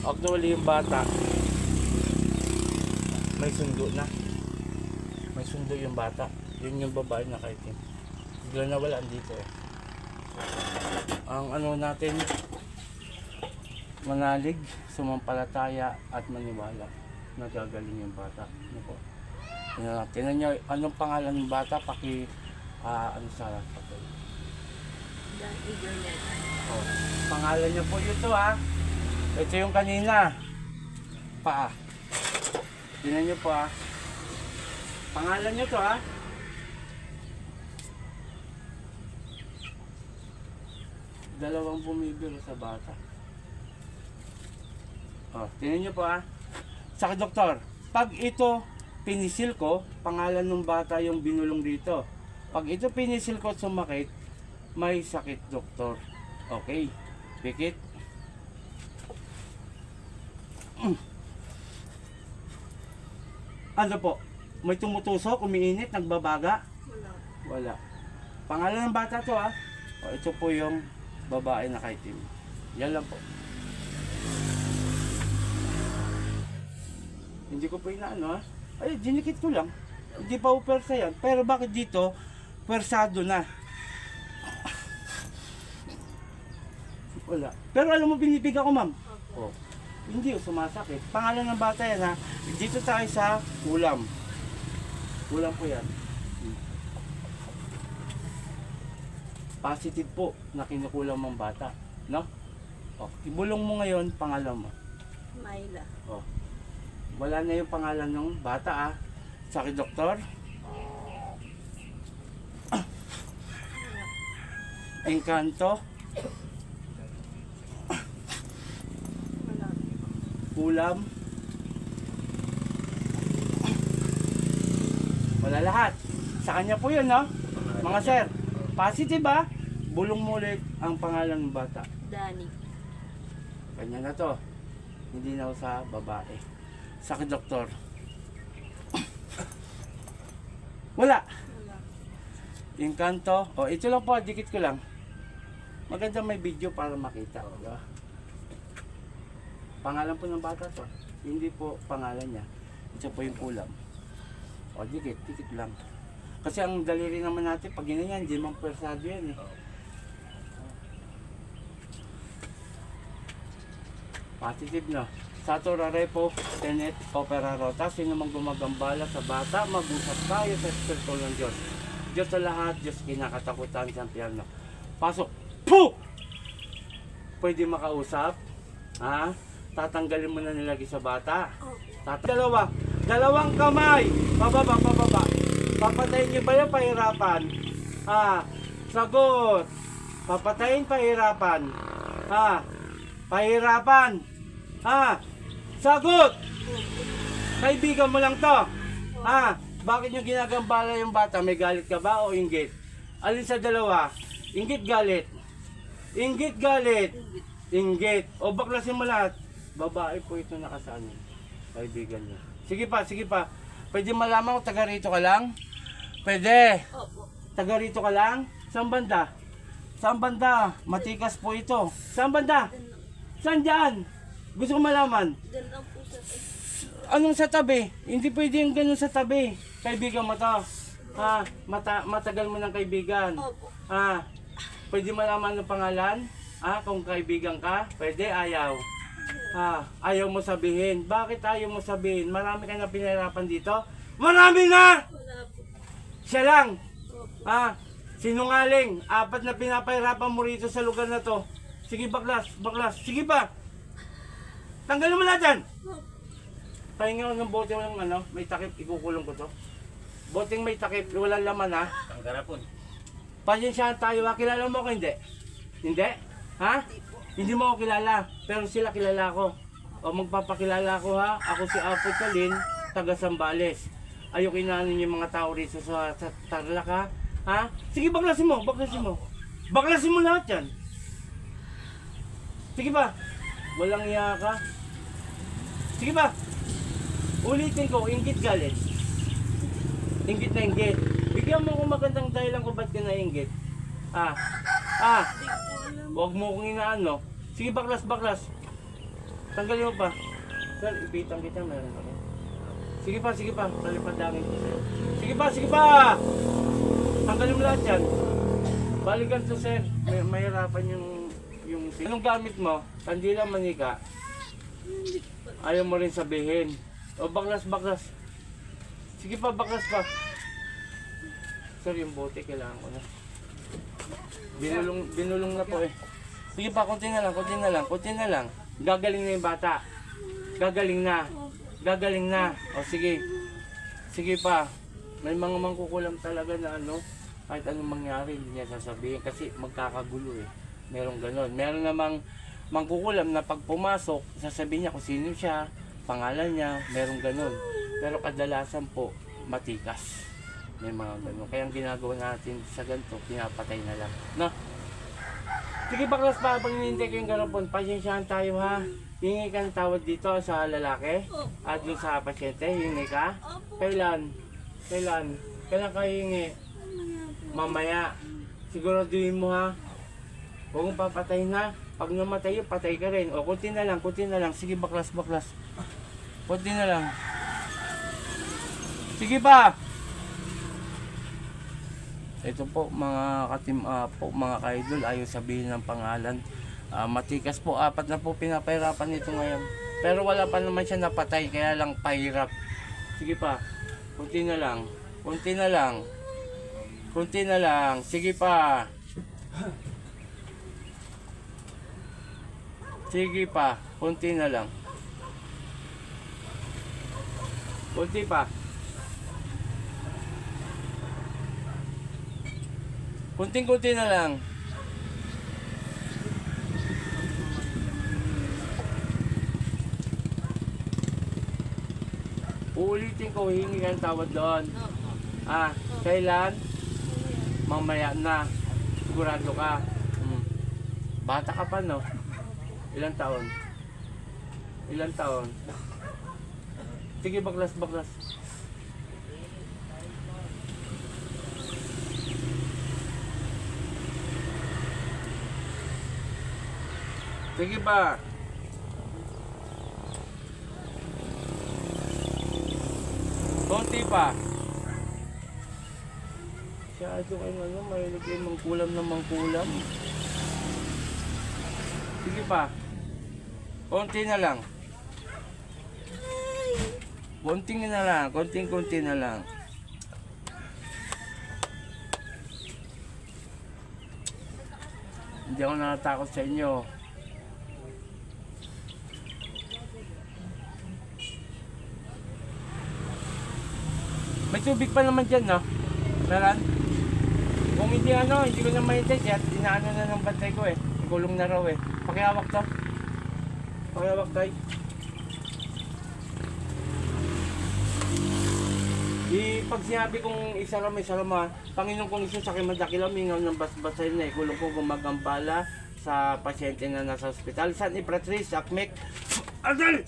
Actually, yung bata, may sundo na. May sundo yung bata. Yun yung babae na kay Tim. Bigla na wala dito eh. Ang ano natin, manalig, sumampalataya at maniwala. Nagagaling yung bata. Ano po? Tingnan, tingnan nyo, anong pangalan ng bata? Paki, ah, ano sa papel. Dan Eagernet. Oh, pangalan niya po ito ha. Ito yung kanina. Paa. Tingnan niyo po ha. Pangalan niyo to ha. Dalawang bumibiro sa bata. Oh, tingnan niyo po ha. Sa doktor, pag ito pinisil ko, pangalan ng bata yung binulong dito. Pag ito pinisil ko at sumakit, may sakit doktor. Okay. Pikit. Ano po? May tumutusok, umiinit, nagbabaga? Wala. Wala. Pangalan ng bata to ha. O, ito po yung babae na kay Tim. Yan lang po. Hindi ko po inaano ha. Ay, dinikit ko lang. Hindi pa po persa yan. Pero bakit dito, persado na? Wala. Pero alam mo, binibig ako ma'am. Oh. Hindi, oh, sumasakit. Pangalan ng bata yan ha. Dito tayo sa ulam. Ulam po yan. Positive po na kinukulam ng bata. No? Oh, ibulong mo ngayon pangalan mo. Myla. Oh. Wala na yung pangalan ng bata ah. Sakit doktor. Encanto. Ulam. Wala lahat. Sa kanya po yun, no? Mga sir, positive ba? Bulong mo ulit ang pangalan ng bata. Danny. Kanya na to. Hindi na sa babae. Sa akin, doktor. Wala. Wala. Yung kanto. O, ito lang po. Dikit ko lang. Maganda may video para makita. di ba? Pangalan po ng bata to. Hindi po pangalan niya. Ito po yung ulam. O, dikit. Dikit lang. Kasi ang daliri naman natin, pag ganyan, hindi man persado yan eh. Positive no. Sato Rarepo, Tenet, Opera Rota, sino mang gumagambala sa bata, mag-usap tayo sa Espiritu ng Diyos. Diyos sa lahat, Diyos kinakatakutan sa piano. Pasok. Puh! Pwede makausap. Ha? Tatanggalin mo na nilagay sa bata. Tat dalawa. Dalawang kamay. Pababa, pababa. Papatayin niyo ba yung pahirapan? Ha? Sagot. Papatayin pahirapan. Ha? Pahirapan. Ha? Sagot! Kaibigan mo lang to. Ha? Bakit nyo ginagambala yung bata? May galit ka ba o inggit? Alin sa dalawa? Inggit galit. Inggit galit. Inggit. O baklasin mo lahat. Babae po ito nakasano. Kaibigan niya. Sige pa, sige pa. Pwede malaman kung taga rito ka lang? Pwede. Opo. Taga rito ka lang? Saan banda? Saan banda? Matikas po ito. Saan banda? Saan dyan? Gusto ko malaman. Doon lang po sa Anong sa tabi? Hindi pwede yung ganun sa tabi. Kaibigan mo to. Ha? Mata matagal mo ng kaibigan. Opo. Ha? Pwede malaman ng pangalan? Ha? Kung kaibigan ka? Pwede? Ayaw. Ha? Ayaw mo sabihin. Bakit ayaw mo sabihin? Marami ka na pinahirapan dito? Marami na! Siya lang. Ha? Sinungaling. Apat na pinapahirapan mo rito sa lugar na to. Sige baklas, baklas. Sige pa. Tanggalin mo lahat yan. Pahinga ko ng bote ng ano, may takip, ikukulong ko to. Boteng may takip, walang laman ha. Ang garapon. Pasensyahan tayo ha, kilala mo ako hindi? Hindi? Ha? Hindi mo ako kilala, pero sila kilala ko. O magpapakilala ko ha, ako si Apo Talin, taga Sambales. Ayaw kinanin yung mga tao rito sa, sa Tarlac ha. Ha? Sige, baklasin mo, baklasin mo. Baklasin mo lahat yan. Sige ba? Walang iya ka. Sige ba? Ulitin ko, inggit galit. Inggit na inggit. Bigyan mo ko magandang dahilan kung ba't ka nainggit. Ah. Ah. Ko. Huwag mo kong inaano. Sige, baklas, baklas. Tanggalin mo pa. Sir, ipitan kita, meron ako. Sige pa, sige pa. Palipadangin ko sa'yo. Sige pa, sige pa! Tanggalin mo lahat yan. Balikan to, sir. May, mahirapan yung... yung... Anong gamit mo? Kandila, manika. Ayaw mo rin sabihin. O, baklas, baklas. Sige pa, baklas pa. Sir, yung bote, kailangan ko na. Binulong, binulong na po eh. Sige pa, konti na lang, konti na lang, konti na lang. Gagaling na yung bata. Gagaling na. Gagaling na. O sige. Sige pa. May mga mangkukulam talaga na ano, kahit anong mangyari, hindi niya sasabihin. Kasi magkakagulo eh. Merong ganon. Meron namang mangkukulam na pag pumasok, sasabihin niya kung sino siya, pangalan niya, merong ganon. Pero kadalasan po, matikas. May mga ganon. Kaya ang ginagawa natin sa ganito, pinapatay na lang. No? Sige baklas pa, pag hinihintay ko yung garapon, pasensyahan tayo ha. Hingi ka ng tawad dito sa lalaki at yung sa pasyente, hingi ka. Kailan? Kailan? Kailan ka hingi? Mamaya. Siguraduhin mo ha. Huwag mong papatayin ha. Pag namatay yun, patay ka rin. O, kunti na lang, kunti na lang. Sige, baklas, baklas. Kunti na lang. Sige pa! Ito po mga katim ah, po mga kaidol ayaw sabihin ng pangalan. Ah, matikas po apat na po pinapahirapan nito ngayon. Pero wala pa naman siya napatay kaya lang pahirap. Sige pa. Kunti na lang. Kunti na lang. Kunti na lang. Sige pa. Sige pa. Kunti na lang. Kunti pa. Kunting-kunti na lang. Uulitin ko, hingi ka ng tawad doon. Ah, kailan? Mamaya na. Sigurado ka. Hmm. Bata ka pa, no? Ilang taon? Ilang taon? Sige, baklas, baklas. Sige pa. Konti pa. Masyado kayo ano, mahilig kayo mangkulam ng mangkulam. Sige pa. Konti na lang. Konting na lang, konting-konti na lang. Hindi ako natatakot sa inyo. May tubig pa naman dyan, no? Meron? Kung hindi ano, hindi ko na maintain siya. Dinaano na ng bantay ko eh. Gulong na raw eh. Pakihawak to. Pakihawak tayo. Di pag sinabi kong isa lang may salama, Panginoon kong Isus sa akin madakilang mingaw ng basbasay na ikulong ko gumagambala sa pasyente na nasa ospital. San Ipratrice, Akmek, Adal!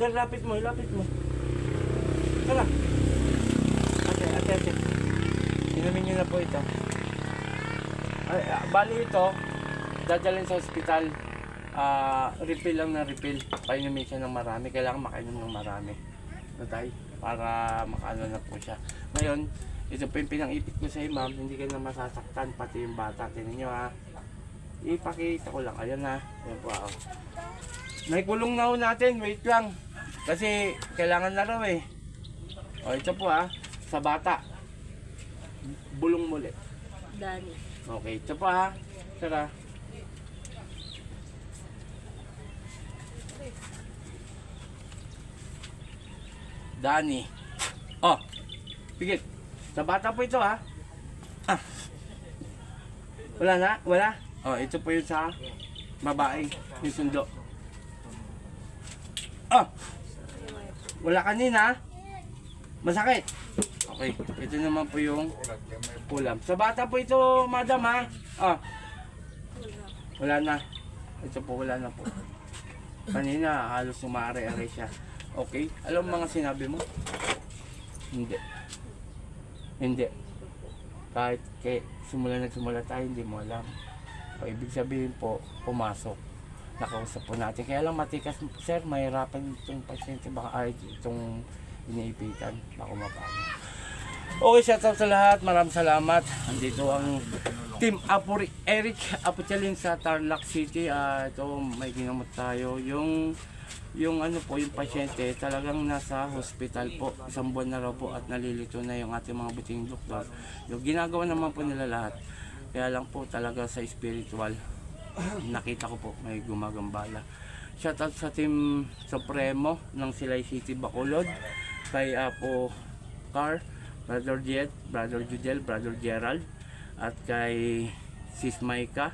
Sir, lapit mo, lapit mo. Tara. Ate, ate, ate. Inumin niyo na po ito. Ay, ah, bali ito, dadalhin sa ospital. Ah, refill lang na refill. Painumin siya ng marami. Kailangan makainom ng marami. No, tay? Para makaano na po siya. Ngayon, ito po yung pinang-ipit ko sa ma'am. Hindi ka na masasaktan, pati yung bata. Tinan nyo ha. Ipakita ko lang. Ayan na. Ayan po ako. May na ho natin. Wait lang. Kasi kailangan na raw eh. O ito po ha. Sa bata. Bulong muli. Dani. Okay, ito pa ha. Tara. Dani. Oh. Pigit. Sa bata po ito ha. Ah. Wala na? Wala? Oh, ito po yung sa babae. Yung sundo. Oh. Wala kanina. Masakit. Okay. Ito naman po yung ulam. Sa bata po ito, madam ha. Ah. Wala na. Ito po, wala na po. Kanina, halos umare-are siya. Okay. Alam mga sinabi mo? Hindi. Hindi. Kahit kay simula nagsimula tayo, hindi mo alam. O, ibig sabihin po, pumasok. Nakausap po natin. Kaya lang matikas, sir, mahirapan itong pasyente. Baka ay itong iniipitan. Baka mapano. Okay, shout out sa lahat. Maraming salamat. Andito ang Team Apuri Eric Apuchalin sa Tarlac City. Ah, ito, may ginamot tayo. Yung yung ano po, yung pasyente talagang nasa hospital po. Isang buwan na raw po at nalilito na yung ating mga buting doktor. Yung ginagawa naman po nila lahat. Kaya lang po talaga sa spiritual. Nakita ko po may gumagambala. Shoutout sa Team Supremo ng Silay City Bacolod. Kay Apo Car, Brother Jet, Brother Judel, Brother Gerald. At kay Sis Maika.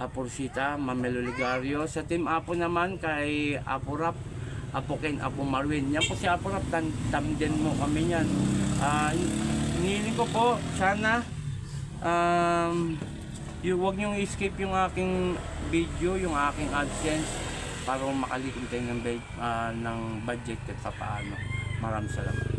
Apo Rosita, Mamelo Ligario. Sa Team Apo naman kay Apo Rap, Apo Ken, Apo Marwin. Yan po si Apo Rap, tan tamden mo kami yan. Ah, hinihiling ko po, sana um, yung, wag niyong escape yung aking video, yung aking AdSense para makalikom tayo ng, bed- ah, ng budget at paano. Maraming salamat.